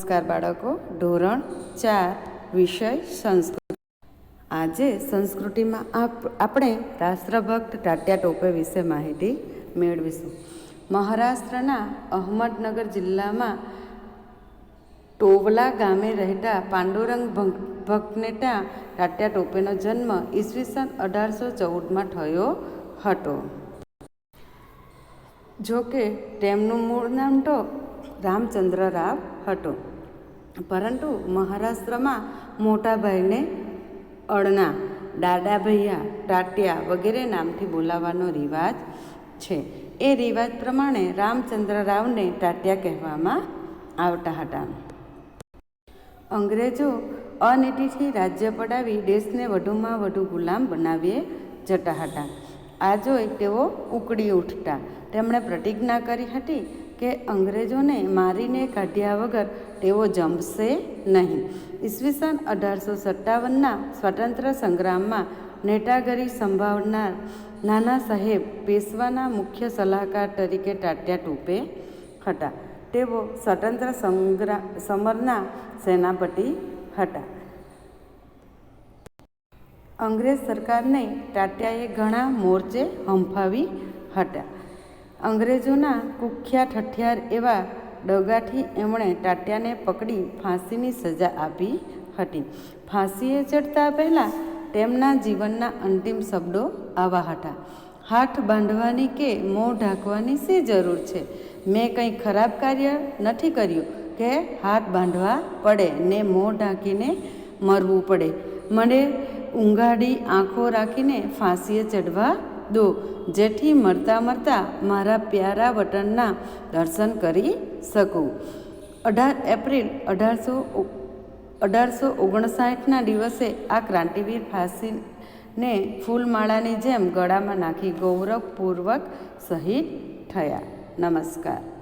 નમસ્કાર બાળકો. ધોરણ ચાર, વિષય સંસ્કૃત. આજે સંસ્કૃતિમાં આપ, આપણે રાષ્ટ્રભક્ત ટાટ્યા ટોપે વિશે માહિતી મેળવીશું. મહારાષ્ટ્રના અહમદનગર જિલ્લામાં ટોવલા ગામે રહેતા પાંડુરંગ ભક્તનેટા તાત્યા ટોપેનો જન્મ ઈસવીસન અઢારસો ચૌદમાં થયો હતો. જોકે તેમનું મૂળ નામ તો રામચંદ્ર રાવ હતો. પરંતુ મહારાષ્ટ્રમાં મોટાભાઈને અળના દાદા ભૈયા ટાટિયા વગેરે નામથી બોલાવવાનો રિવાજ છે. એ રિવાજ પ્રમાણે રામચંદ્ર રાવને ટાટિયા કહેવામાં આવતા હતા. અંગ્રેજો અનીતિથી રાજ્ય પડાવી દેશને વધુમાં વધુ ગુલામ બનાવીએ જતા હતા. આ જોઈ તેઓ ઉકળી ઉઠતા. તેમણે પ્રતિજ્ઞા કરી હતી કે અંગ્રેજોને મારીને કાઢ્યા વગર તેઓ જમશે નહીં. ઈસવીસન અઢારસો સત્તાવનના સ્વતંત્ર સંગ્રામમાં નેટાગરી સંભાળનાર નાના સાહેબ પેશવાના મુખ્ય સલાહકાર તરીકે ટાટ્યા ટૂપે હતા. તેઓ સ્વતંત્ર સંગ્રા, સમરના સેનાપતિ હતા. અંગ્રેજ સરકારને ટાટિયાએ ઘણા મોરચે હંફાવી હતા. અંગ્રેજોના કુખ્યાત હથિયાર એવા ડગાથી એમણે ટાટિયાને પકડી ફાંસીની સજા આપી હતી. ફાંસીએ ચડતા પહેલાં તેમના જીવનના અંતિમ શબ્દો આવા હતા. હાથ બાંધવાની કે મોં ઢાંકવાની શી જરૂર છે? મેં કંઈ ખરાબ કાર્ય નથી કર્યું કે હાથ બાંધવા પડે ને મોં ઢાંકીને મરવું પડે. મને ઊંઘાડી, આંખો રાખીને ફાંસીએ ચડવા દો. જેથી મરતા મરતા મારા પ્યારા વતનના દર્શન કરી શકું. અઢાર એપ્રિલ અઢારસો અઢારસો ઓગણસાઠના દિવસે આ ક્રાંતિવીર ફાંસીને ફૂલમાળાની જેમ ગળામાં નાખી ગૌરવપૂર્વક શહીદ થયા. નમસ્કાર.